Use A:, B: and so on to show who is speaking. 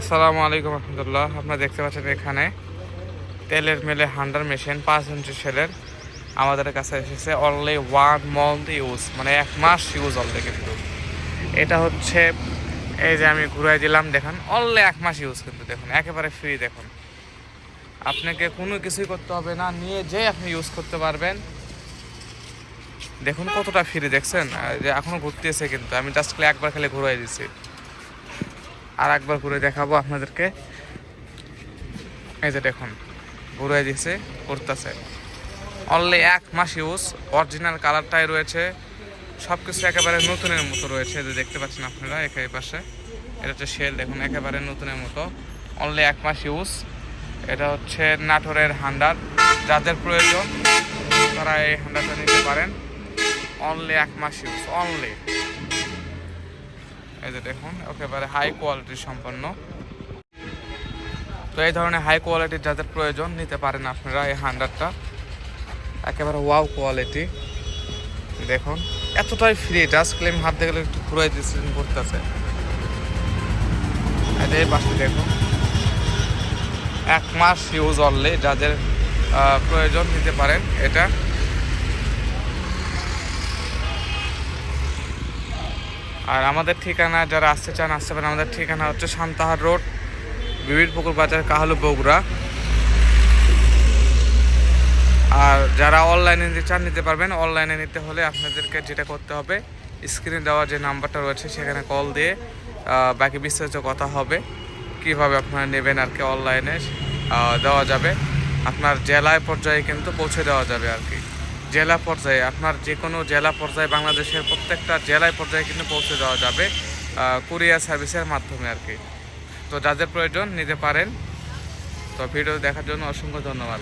A: আসসালামু আলাইকুম রহমতুল্লাহ। আপনারা দেখতে পাচ্ছেন এখানে তেলের মেলে হান্ডার মেশিন, পাঁচ ইঞ্চি সেলের আমাদের কাছে এসেছে। অনলি ওয়ান মান্থ ইউজ মানে এক মাস ইউজ অলরেডি কিন্তু। এটা হচ্ছে, এই যে আমি ঘুরাই দিলাম, দেখুন অনলি এক মাস ইউজ কিন্তু, দেখুন, একেবারে ফ্রি দেখুন। আপনাকে কোনো কিছুই করতে হবে না, নিয়ে যেই আপনি ইউজ করতে পারবেন। দেখুন কতটা ফ্রি দেখছেন। যে এখনও ঘুরতেছে কিন্তু, আমি জাস্ট একবার খালি ঘুরাই দিছি আর একবার ঘুরে দেখাবো আপনাদেরকে। এই যে দেখুন ঘুরে দিয়েছে করতেছে। অনলি এক মাস ইউজ অরিজিনাল কালারটাই রয়েছে। সব কিছু একেবারে নতুনের মতো রয়েছে যে দেখতে পাচ্ছেন আপনারা এখানে পাশে। এটা হচ্ছে শেল দেখুন, একেবারে নতুনের মতো। অনলি এক মাস ইউজ এটা হচ্ছে নাটোরের হান্ডার। যাদের প্রয়োজন, তারা এই হান্ডারটা নিতে পারেন। অনলি এক মাস ইউজ অনলি এই যে দেখুন, একেবারে হাই কোয়ালিটির সম্পন্ন। তো এই ধরনের হাই কোয়ালিটির যাদের প্রয়োজন, নিতে পারেন আপনারা এই হান্ডারটা। একেবারে ওয়াও কোয়ালিটি দেখুন, এতটাই ফ্রি জাস্ট ক্লেম হাত দিয়ে গেলে একটু ঘুরাই দিচ্ছেন করতেছে। এই পাশে দেখুন। এক মাস ইউজ অনলি যাদের প্রয়োজন, নিতে পারেন এটা। আর আমাদের ঠিকানা, যারা আসতে চান, আসতে পারেন। আমাদের ঠিকানা হচ্ছে সান্তাহার রোড, বিবির পুকুর বাজার, কাহালু বগুড়া। আর যারা অনলাইনে নিতে চান, নিতে পারবেন। অনলাইনে নিতে হলে আপনাদেরকে যেটা করতে হবে, স্ক্রিনে দেওয়া যে নাম্বারটা রয়েছে, সেখানে কল দিয়ে বাকি বিস্তারিত কথা হবে, কীভাবে আপনারা নেবেন আর কি অনলাইনে দেওয়া যাবে। আপনার জেলায় পর্যায়ে কিন্তু পৌঁছে দেওয়া যাবে আর কি। জেলা পর্যায়ে, আপনার যে কোনো জেলা পর্যায়ে, বাংলাদেশের প্রত্যেকটা জেলায় পর্যায়ে কিন্তু পৌঁছে দেওয়া যাবে কুরিয়ার সার্ভিসের মাধ্যমে আর কি। তো যাদের প্রয়োজন, নিতে পারেন। তো ভিডিও দেখার জন্য অসংখ্য ধন্যবাদ।